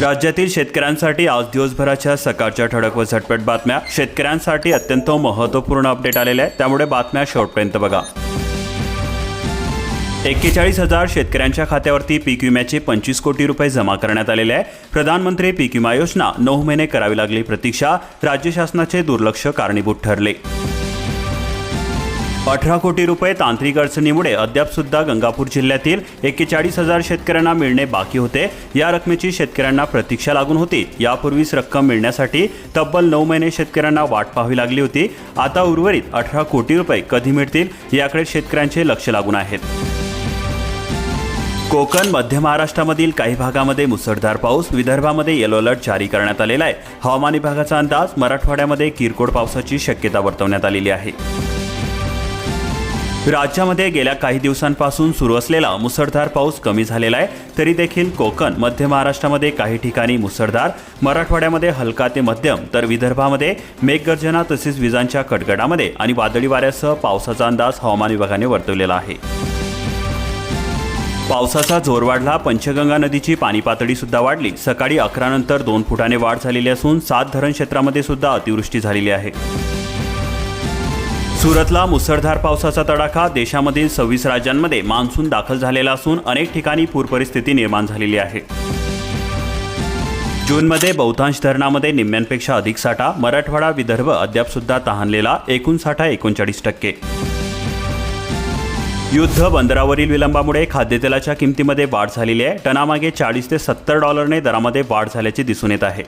राज्यातील शेतकऱ्यांसाठी आज दिवसभराच्या सकाळच्या ठळक व झटपट बातम्या. शेतकऱ्यांसाठी अत्यंत महत्त्वपूर्ण अपडेट आलेले आहे त्यामुळे बातम्या शेवटपर्यंत बघा. एक्केचाळीस हजार शेतकऱ्यांच्या खात्यावरती पीक विम्याचे पंचवीस कोटी रुपये जमा करण्यात आलेले आहे. प्रधानमंत्री पीक विमा योजना नऊ महिने करावी लागली प्रतीक्षा. राज्य शासनाचे दुर्लक्ष कारणीभूत ठरले. अठरा कोटी रुपये तांत्रिक अडचणीमुळे अद्याप सुद्धा गंगापूर जिल्ह्यातील एक्केचाळीस हजार शेतकऱ्यांना मिळणे बाकी होते. या रकमेची शेतकऱ्यांना प्रतीक्षा लागून होती. यापूर्वीच रक्कम मिळण्यासाठी तब्बल नऊ महिने शेतकऱ्यांना वाट पाहावी लागली होती. आता उर्वरित अठरा कोटी रुपये कधी मिळतील याकडे शेतकऱ्यांचे लक्ष लागून आहेत कोकण मध्य महाराष्ट्रामधील काही भागामध्ये मुसळधार पाऊस विदर्भामध्ये येलो अलर्ट जारी करण्यात आलेला आहे. हवामान विभागाचा अंदाज मराठवाड्यामध्ये किरकोळ पावसाची शक्यता वर्तवण्यात आलेली आहे. राज्यामध्ये गेल्या काही दिवसांपासून सुरू असलेला मुसळधार पाऊस कमी झालेला आहे. तरी देखील कोकण मध्य महाराष्ट्रामध्ये काही ठिकाणी मुसळधार मराठवाड्यामध्ये हलका ते मध्यम तर विदर्भामध्ये मेघगर्जना तसेच विजांच्या कडकडामध्ये आणि वादळी वाऱ्यासह पावसाचा अंदाज हवामान विभागाने वर्तवलेला आहे. पावसाचा जोर वाढला. पंचगंगा नदीची पाणी पातळी सुद्धा वाढली. सकाळी अकरा नंतर दोन फुटाने वाढ झालेली असून सात धरण क्षेत्रामध्ये सुद्धा अतिवृष्टी झालेली आहे. सुरतला मुसळधार पावसाचा तडाखा देशामधील सव्वीस राज्यांमध्ये मान्सून दाखल झालेला असून अनेक ठिकाणी पूरपरिस्थिती निर्माण झालेली आहे. जूनमध्ये बहुतांश धरणामध्ये निम्म्यांपेक्षा अधिक साठा मराठवाडा विदर्भ अद्यापसुद्धा तहानलेला एकूण साठा एकोणचाळीस टक्के. युद्ध बंदरावरील विलंबामुळे खाद्यतेलाच्या किमतीमध्ये वाढ झालेली आहे. टनामागे चाळीस ते सत्तर डॉलरने दरामध्ये वाढ झाल्याचे दिसून येत आहे.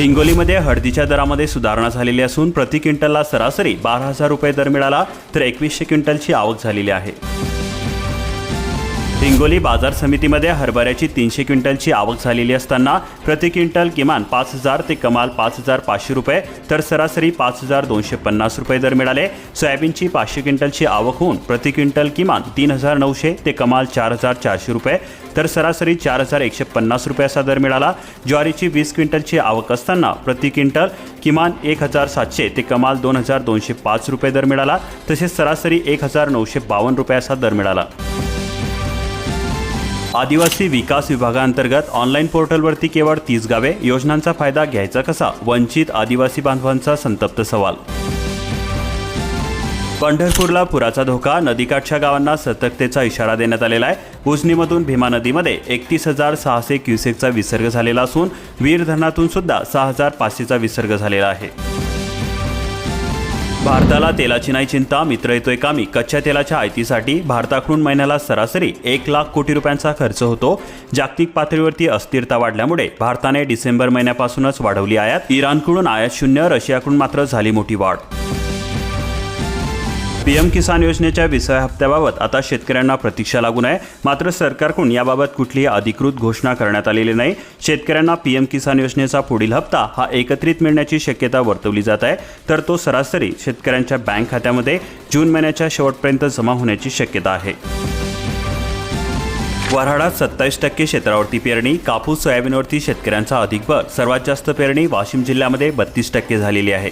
हिंगोलीमध्ये हळदीच्या दरामध्ये सुधारणा झालेली असून प्रति क्विंटलला सरासरी बारा हजार रुपये दर मिळाला तर एकवीसशे क्विंटलची आवक झालेली आहे. हिंगोली बाजार समितीमध्ये हरभऱ्याची तीनशे क्विंटलची आवक झालेली असताना प्रति क्विंटल किमान पाच हजार ते कमाल पाच हजार पाचशे रुपये तर सरासरी पाच हजार दोनशे पन्नास रुपये दर मिळाले. सोयाबीनची पाचशे क्विंटलची आवक होऊन प्रति क्विंटल किमान तीन हजार नऊशे ते कमाल चार हजार चारशे रुपये तर सरासरी चार हजार एकशे पन्नास रुपये असा दर मिळाला. ज्वारीची वीस क्विंटलची आवक असताना प्रति क्विंटल किमान एक हजार सातशे ते कमाल दोन हजार दोनशे पाच रुपये दर मिळाला. तसेच सरासरी एक हजार नऊशे बावन्न रुपये असा दर मिळाला. आदिवासी विकास विभागांतर्गत ऑनलाईन पोर्टलवरती केवळ तीस गावे योजनांचा फायदा घ्यायचा कसा? वंचित आदिवासी बांधवांचा संतप्त सवाल. पंढरपूरला पुराचा धोका नदीकाठच्या गावांना सतर्कतेचा इशारा देण्यात आलेला आहे. उजनीमधून भीमा नदीमध्ये एकतीस हजार सहाशे क्युसेकचा विसर्ग झालेला असून वीर धरणातून सुद्धा सहा हजार पाचशेचा विसर्ग झालेला आहे. भारताला तेलाची नाही चिंता मित्र येतोय कामी. कच्च्या तेलाच्या आयतीसाठी भारताकडून महिन्याला सरासरी एक लाख कोटी रुपयांचा खर्च होतो. जागतिक पातळीवरती अस्थिरता वाढल्यामुळे भारताने डिसेंबर महिन्यापासूनच वाढवली आयात. इराणकडून आयात शून्य रशियाकडून मात्र झाली मोठी वाढ. पीएम किसान योजनेच्या विसाव्या हप्त्याबाबत आता शेतकऱ्यांना प्रतीक्षा लागून आहे मात्र सरकारकडून याबाबत कुठलीही अधिकृत घोषणा करण्यात आलेली नाही. शेतकऱ्यांना पीएम किसान योजनेचा पुढील हप्ता हा एकत्रित मिळण्याची शक्यता वर्तवली जात आहे. तर तो सरासरी शेतकऱ्यांच्या बँक खात्यामध्ये जून महिन्याच्या शेवटपर्यंत जमा होण्याची शक्यता आहे. वऱ्हाडात सत्तावीस टक्के क्षेत्रावरती पेरणी कापूस सोयाबीनवरती शेतकऱ्यांचा अधिक भर सर्वात जास्त पेरणी वाशिम जिल्ह्यामध्ये बत्तीस टक्के झालेली आहे.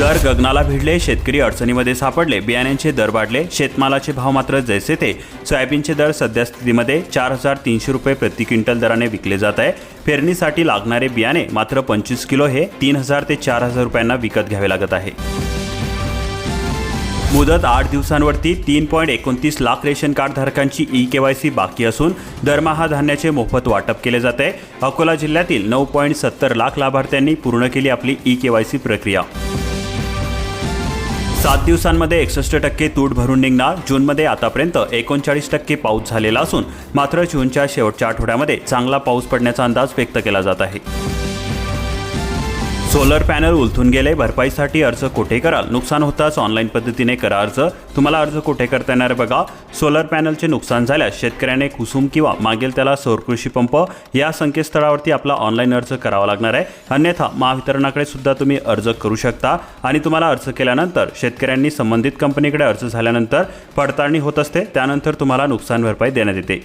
दर गगनाला भिडले शेतकरी अडचणीमध्ये सापडले बियाण्यांचे दर वाढले शेतमालाचे भाव मात्र जैसे ते सोयाबीनचे दर सध्या स्थितीमध्ये चार हजार तीनशे रुपये प्रति क्विंटल दराने विकले जात आहे. पेरणीसाठी लागणारे बियाणे मात्र पंचवीस किलो हे तीन हजार ते चार हजार रुपयांना विकत घ्यावे लागत आहे. मुदत आठ दिवसांवरती तीन पॉईंट एकोणतीस लाख रेशन कार्ड धारकांची ई के वाय सी बाकी असून दरमहा धान्याचे मोफत वाटप केले जात आहे. अकोला जिल्ह्यातील नऊ पॉईंट सत्तर लाख लाभार्थ्यांनी पूर्ण केली आपली ई के वाय सी प्रक्रिया. सात दिवसांमध्ये एकसष्ट टक्के तूट भरून निघणार. जूनमध्ये आतापर्यंत एकोणचाळीस टक्के पाऊस झालेला असून मात्र जूनच्या शेवटच्या आठवड्यामध्ये चांगला पाऊस पडण्याचा अंदाज व्यक्त केला जात आहे. सोलर पॅनल उलथून गेले भरपाईसाठी अर्ज कोठे कराल? नुकसान होताच ऑनलाईन पद्धतीने करा अर्ज. तुम्हाला अर्ज कुठे करता येणार आहे बघा. सोलर पॅनलचे नुकसान झाल्यास शेतकऱ्याने कुसुम किंवा मागेल त्याला सौर कृषी पंप या संकेतस्थळावरती आपला ऑनलाईन अर्ज करावा लागणार आहे. अन्यथा महावितरणाकडे सुद्धा तुम्ही अर्ज करू शकता. आणि तुम्हाला अर्ज केल्यानंतर शेतकऱ्यांनी संबंधित कंपनीकडे अर्ज झाल्यानंतर पडताळणी होत असते. त्यानंतर तुम्हाला नुकसान भरपाई देण्यात येते.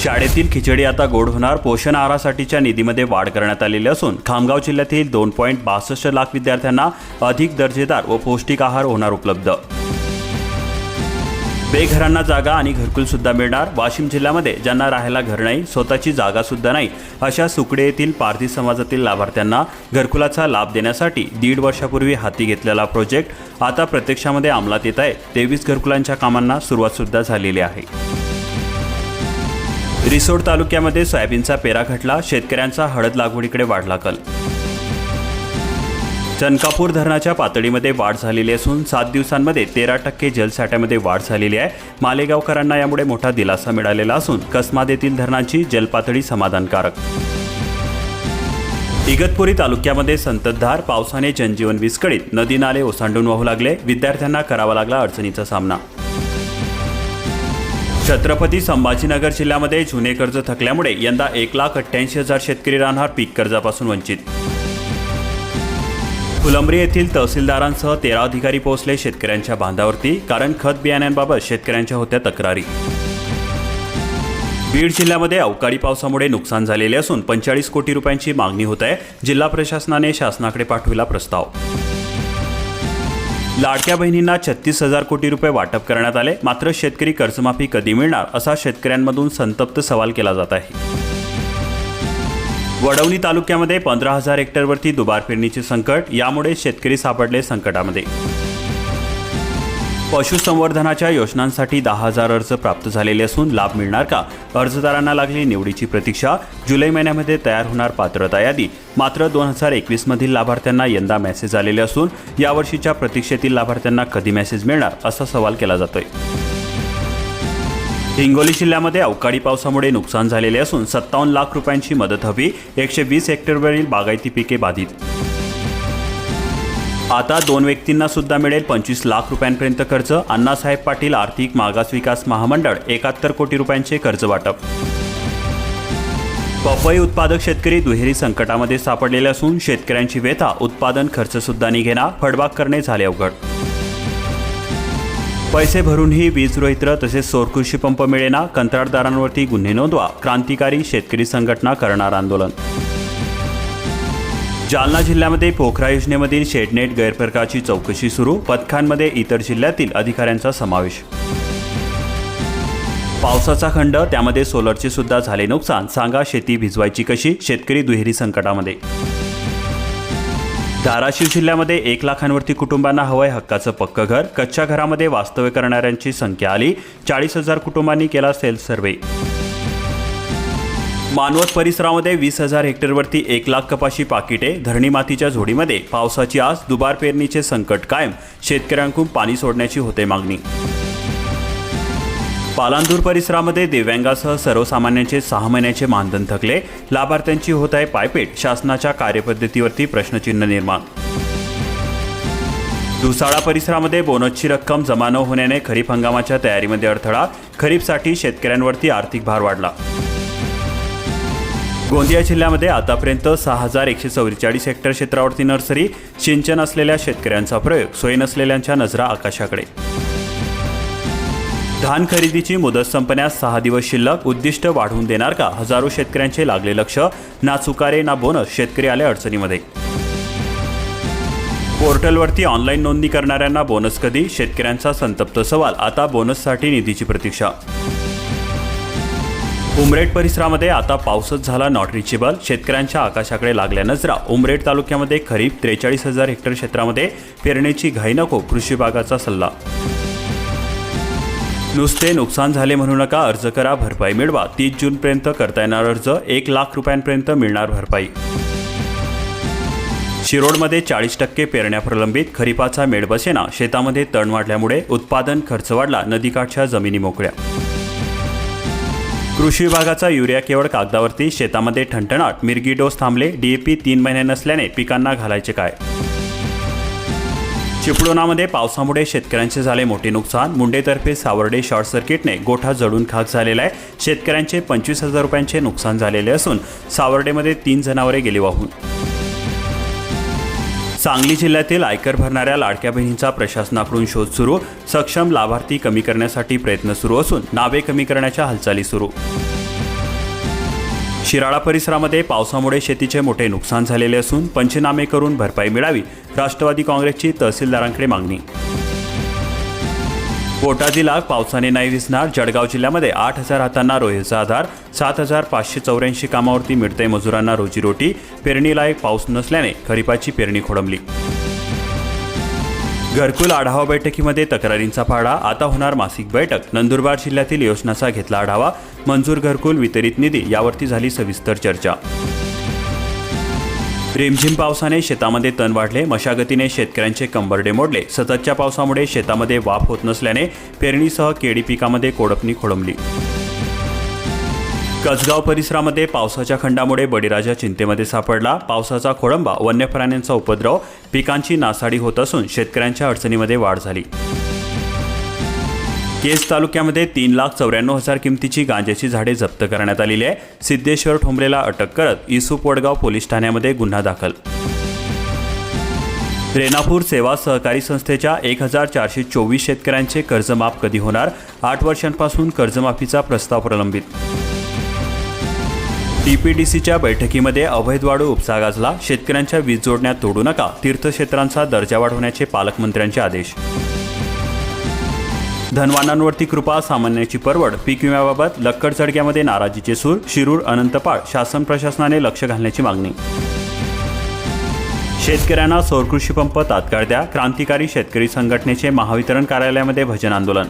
शाळेतील खिचडी आता गोड होणार. पोषण आहारासाठीच्या निधीमध्ये वाढ करण्यात आलेली असून खामगाव जिल्ह्यातील दोन पॉईंट बासष्ट लाख विद्यार्थ्यांना अधिक दर्जेदार व पौष्टिक आहार होणार उपलब्ध. बेघरांना जागा आणि घरकुल सुद्धा मिळणार. वाशिम जिल्ह्यामध्ये ज्यांना राहायला घर नाही स्वतःची जागा सुद्धा नाही अशा सुकडे येथील पारधी समाजातील लाभार्थ्यांना घरकुलाचा लाभ देण्यासाठी दीड वर्षापूर्वी हाती घेतलेला प्रोजेक्ट आता प्रत्यक्षामध्ये अंमलात येत आहे. तेवीस घरकुलांच्या कामांना सुरुवात सुद्धा झालेली आहे. रिसोड तालुक्यामध्ये सोयाबीनचा पेरा घटला शेतकऱ्यांचा हळद लागवडीकडे वाढला कल. चनकापूर धरणाच्या पातळीमध्ये वाढ झालेली असून सात दिवसांमध्ये तेरा टक्के जलसाठ्यामध्ये वाढ झालेली आहे. मालेगावकरांना यामुळे मोठा दिलासा मिळालेला असून कसमाद येथील धरणांची जलपातळी समाधानकारक. इगतपुरी तालुक्यामध्ये संततधार पावसाने जनजीवन विस्कळीत नदी नाले ओसांडून वाहू लागले विद्यार्थ्यांना करावा लागला अडचणीचा सामना. छत्रपती संभाजीनगर जिल्ह्यामध्ये जुने कर्ज थकल्यामुळे यंदा एक लाख अठ्ठ्याऐंशी हजार शेतकरी राहणार पीक कर्जापासून वंचित. फुलंब्री येथील तहसीलदारांसह तेरा अधिकारी पोहोचले शेतकऱ्यांच्या बांधावरती कारण खत बियाण्यांबाबत शेतकऱ्यांच्या होत्या तक्रारी. बीड जिल्ह्यामध्ये अवकाळी पावसामुळे नुकसान झालेले असून पंचेचाळीस कोटी रुपयांची मागणी होत आहे जिल्हा प्रशासनाने शासनाकडे पाठविला प्रस्ताव. लाडक्या बहिणींना छत्तीस हजार कोटी रुपये वाटप करण्यात आले. मात्र शेतकरी कर्जमाफी कधी मिळणार असा शेतकऱ्यांमधून संतप्त सवाल केला जात आहे. वडवणी तालुक्यामध्ये पंधरा हजार हेक्टरवरती दुबार पेरणीचे संकट यामुळे शेतकरी सापडले संकटामध्ये. पशुसंवर्धनाच्या योजनांसाठी दहा हजार अर्ज प्राप्त झालेले असून लाभ मिळणार का? अर्जदारांना लागली निवडीची प्रतीक्षा. जुलै महिन्यामध्ये तयार होणार पात्रता यादी. मात्र दोन हजार एकवीसमधील लाभार्थ्यांना यंदा मेसेज आलेले असून यावर्षीच्या प्रतीक्षेतील लाभार्थ्यांना कधी मेसेज मिळणार असा सवाल केला जातोय. हिंगोली जिल्ह्यामध्ये अवकाळी पावसामुळे नुकसान झालेले असून सत्तावन्न लाख रुपयांची मदत हवी. एकशे वीस हेक्टरवरील बागायती पिके बाधित आता दोन व्यक्तींना सुद्धा मिळेल पंचवीस लाख रुपयांपर्यंत कर्ज. अण्णासाहेब पाटील आर्थिक मागास विकास महामंडळ एकाहत्तर कोटी रुपयांचे कर्ज वाटप. पपई उत्पादक शेतकरी दुहेरी संकटामध्ये सापडलेले असून शेतकऱ्यांची व्यथा उत्पादन खर्च सुद्धा निघेना फडबाग करणे झाले अवघड. पैसे भरूनही वीज रोहित्र तसेच सौरकृषी पंप मिळेना कंत्राटदारांवरती गुन्हे नोंदवा क्रांतिकारी शेतकरी संघटना करणार आंदोलन. जालना जिल्ह्यामध्ये पोखरा योजनेमधील शेडनेट गैरप्रकारची चौकशी सुरू पथकांमध्ये इतर जिल्ह्यातील अधिकाऱ्यांचा समावेश. पावसाचा खंड त्यामध्ये सोलरचे सुद्धा झाले नुकसान सांगा शेती भिजवायची कशी शेतकरी दुहेरी संकटामध्ये. धाराशिव जिल्ह्यामध्ये एक लाखांवरती कुटुंबांना हवंय हक्काचं पक्क घर कच्च्या घरामध्ये वास्तव्य करणाऱ्यांची संख्या आली चाळीस हजार कुटुंबांनी केला सेल्फ सर्व्हे मानवत परिसरामध्ये वीस हजार हेक्टरवरती एक लाख कपाशी पाकिटे धरणी मातीच्या झोडीमध्ये. पावसाची आज दुबार पेरणीचे संकट कायम शेतकऱ्यांकडून पाणी सोडण्याची होते मागणी. पालांदूर परिसरामध्ये दिव्यांगासह सर्वसामान्यांचे सहा महिन्याचे मानधन थकले. लाभार्थ्यांची होत आहे पायपेट शासनाच्या कार्यपद्धतीवरती प्रश्नचिन्ह निर्माण. दुसाळा परिसरामध्ये बोनसची रक्कम जमा न होण्याने खरीप हंगामाच्या तयारीमध्ये अडथळा खरीपसाठी शेतकऱ्यांवरती आर्थिक भार वाढला. गोंदिया जिल्ह्यामध्ये आतापर्यंत सहा हजार एकशे चौवेचाळीस हेक्टर क्षेत्रावरती नर्सरी सिंचन असलेल्या शेतकऱ्यांचा प्रयोग सोय नसलेल्यांच्या नजरा आकाशाकडे. धान खरेदीची मुदत संपण्यास सहा दिवस शिल्लक उद्दिष्ट वाढवून देणार का? हजारो शेतकऱ्यांचे लागले लक्ष ना चुकारे ना बोनस शेतकरी आले अडचणीमध्ये. पोर्टलवरती ऑनलाईन नोंदणी करणाऱ्यांना बोनस कधी? शेतकऱ्यांचा संतप्त सवाल आता बोनससाठी निधीची प्रतीक्षा. उमरेड परिसरामध्ये आता पावसच झाला नॉट रिचेबल शेतकऱ्यांच्या आकाशाकडे लागल्या नजरा. उमरेड तालुक्यामध्ये खरीप त्रेचाळीस हजार हेक्टर क्षेत्रामध्ये पेरणीची घाई नको कृषी विभागाचा सल्ला. नुसते नुकसान झाले म्हणू नका अर्ज करा भरपाई मिळवा. तीस जूनपर्यंत करता येणार अर्ज. एक लाख रुपयांपर्यंत मिळणार भरपाई. शिरोडमध्ये चाळीस टक्के पेरण्या प्रलंबित. खरीपाचा मेळ बसेना. शेतामध्ये तण वाढल्यामुळे उत्पादन खर्च वाढला. नदीकाठच्या जमिनी मोकळ्या. कृषी विभागाचा युरिया केवळ कागदावरती शेतामध्ये ठणठणाट मिरगी डोस थांबले डीएपी तीन महिने नसल्याने पिकांना घालायचे काय? चिपळुणामध्ये पावसामुळे शेतकऱ्यांचे झाले मोठे नुकसान. मुंडेतर्फे सावर्डे शॉर्ट सर्किटने गोठा जळून खाक झालेला आहे. शेतकऱ्यांचे पंचवीस हजार रुपयांचे नुकसान झालेले असून सावर्डेमध्ये तीन जनावरे गेली वाहून. सांगली जिल्ह्यातील आयकर भरणाऱ्या लाडक्या बहिणींचा प्रशासनाकडून शोध सुरू. सक्षम लाभार्थी कमी करण्यासाठी प्रयत्न सुरू असून नावे कमी करण्याच्या हालचाली सुरू. शिराळा परिसरामध्ये पावसामुळे शेतीचे मोठे नुकसान झालेले असून पंचनामे करून भरपाई मिळावी राष्ट्रवादी काँग्रेसची तहसीलदारांकडे मागणी. पोटाची लाग पावसाने नाही दिसणार. जळगाव जिल्ह्यामध्ये आठ हजार हातांना रोहेचा आधार सात हजार पाचशे चौऱ्याऐंशी कामावरती मिळते मजुरांना रोजीरोटी पेरणीलायक पाऊस नसल्याने खरीपाची पेरणी खोडंबली. घरकुल आढावा बैठकीमध्ये तक्रारींचा पाडा. आता होणार मासिक बैठक. नंदुरबार जिल्ह्यातील योजनाचा घेतला आढावा. मंजूर घरकुल वितरित निधी यावरती झाली सविस्तर चर्चा. रिमझिम पावसाने शेतामध्ये तण वाढले मशागतीने शेतकऱ्यांचे कंबरडे मोडले. सततच्या पावसामुळे शेतामध्ये वाफ होत नसल्याने पेरणीसह केळी पिकामध्ये कोडपणी खोळंबली कसगाव परिसरामध्ये पावसाच्या खंडामुळे बळीराजा चिंतेमध्ये सापडला. पावसाचा खोळंबा वन्य प्राण्यांचा उपद्रव पिकांची नासाडी होत असून शेतकऱ्यांच्या अडचणीमध्ये वाढ झाली. केस तालुक्यामध्ये तीन लाख चौऱ्याण्णव हजार किमतीची गांजाची झाडे जप्त करण्यात आलेली आहे. सिद्धेश्वर ठोंबरेला अटक करत इसुप वडगाव पोलीस ठाण्यामध्ये गुन्हा दाखल. रेणापूर सेवा सहकारी संस्थेच्या एक हजार चारशे चोवीस शेतकऱ्यांचे कर्जमाफ कधी होणार? आठ वर्षांपासून कर्जमाफीचा प्रस्ताव प्रलंबित. टीपीडीसीच्या बैठकीमध्ये अवैध उपसा गाजला. शेतकऱ्यांच्या वीज जोडण्यात तोडू नका. तीर्थक्षेत्रांचा दर्जा वाढवण्याचे पालकमंत्र्यांचे आदेश. धनवानांवरती कृपा सामान्याची परवड पीक विम्याबाबत लक्कड चडक्यामध्ये नाराजीचे सूर शिरूर अनंतपाळ शासन प्रशासनाने लक्ष घालण्याची मागणी. शेतकऱ्यांना सौर कृषी पंप तात्काळ द्या क्रांतिकारी शेतकरी संघटनेचे महावितरण कार्यालयामध्ये भजन आंदोलन.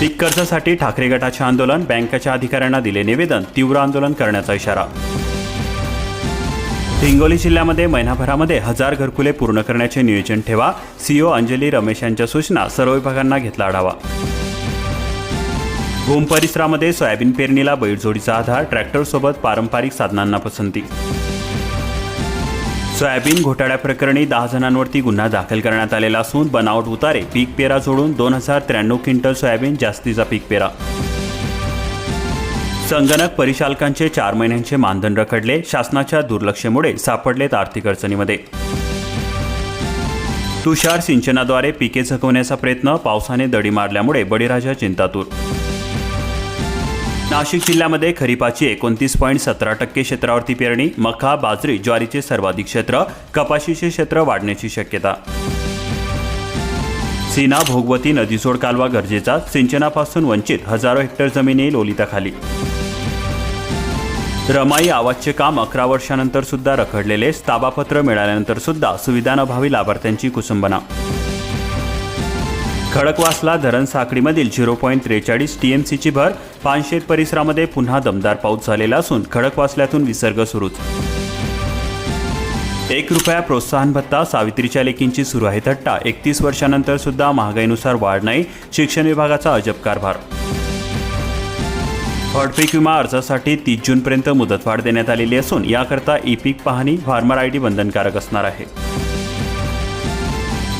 पीक कर्जासाठी ठाकरे गटाचे आंदोलन बँकेच्या अधिकाऱ्यांना दिले निवेदन तीव्र आंदोलन करण्याचा इशारा. हिंगोली जिल्ह्यामध्ये महिनाभरामध्ये हजार घरकुले पूर्ण करण्याचे नियोजन ठेवा. सीओ अंजली रमेश यांच्या सूचना सर्व विभागांना घेतला आढावा. भूम परिसरामध्ये सोयाबीन पेरणीला बैलजोडीचा आधार ट्रॅक्टरसोबत पारंपरिक साधनांना पसंती. सोयाबीन घोटाळ्याप्रकरणी दहा जणांवरती गुन्हा दाखल करण्यात आलेला असून बनावट उतारे पीक पेरा जोडून दोन हजार त्र्याण्णव क्विंटल सोयाबीन जास्तीचा पीक पेरा. संगणक परिचालकांचे चार महिन्यांचे मानधन रखडले शासनाच्या दुर्लक्षेमुळे सापडलेत आर्थिक अडचणीमध्ये. तुषार सिंचनाद्वारे पिके झकवण्याचा प्रयत्न पावसाने दडी मारल्यामुळे बळीराजा चिंतातूर. नाशिक जिल्ह्यामध्ये खरीपाची एकोणतीस पॉईंट सतरा टक्के क्षेत्रावरती पेरणी मका बाजरी ज्वारीचे सर्वाधिक क्षेत्र कपाशीचे क्षेत्र वाढण्याची शक्यता. सीना भोगवती नदीसोड कालवा गरजेचा सिंचनापासून वंचित हजारो हेक्टर जमिनी लोलिताखाली. रमाई आवाजचे काम अकरा वर्षानंतर सुद्धा रखडलेले ताबापत्र मिळाल्यानंतर सुद्धा सुविधांअभावी लाभार्थ्यांची कुसुंबना. खडकवासला धरण साखळीमधील झिरो पॉईंट त्रेचाळीस टीएमसीची भर पानशेत परिसरामध्ये पुन्हा दमदार पाऊस झालेला असून खडकवासल्यातून विसर्ग सुरूच. एक रुपया प्रोत्साहन भत्ता सावित्रीच्या लेकींची सुरू आहे थट्टा एकतीस वर्षानंतर सुद्धा महागाईनुसार वाढ नाही शिक्षण विभागाचा अजब कारभार फळपीक विमा अर्जासाठी तीस जूनपर्यंत मुदतवाढ देण्यात आलेली असून याकरता ई पीक पाहणी फार्मर आय डी बंधनकारक असणार आहे.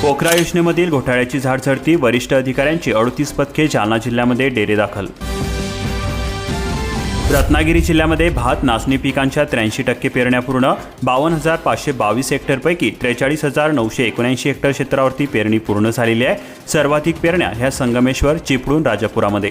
पोखरा योजनेमधील घोटाळ्याची झाड झडती वरिष्ठ अधिकाऱ्यांची अडतीस पथके जालना जिल्ह्यामध्ये डेरे दाखल. रत्नागिरी जिल्ह्यामध्ये भात नाचणी पिकांच्या त्र्याऐंशी टक्के पेरण्या पूर्ण बावन्न हजार पाचशे बावीस हेक्टरपैकी त्रेचाळीस हजार नऊशे एकोणऐंशी हेक्टर क्षेत्रावरती पेरणी पूर्ण झालेली आहे. सर्वाधिक पेरण्या ह्या संगमेश्वर चिपळूण राजापुरामध्ये.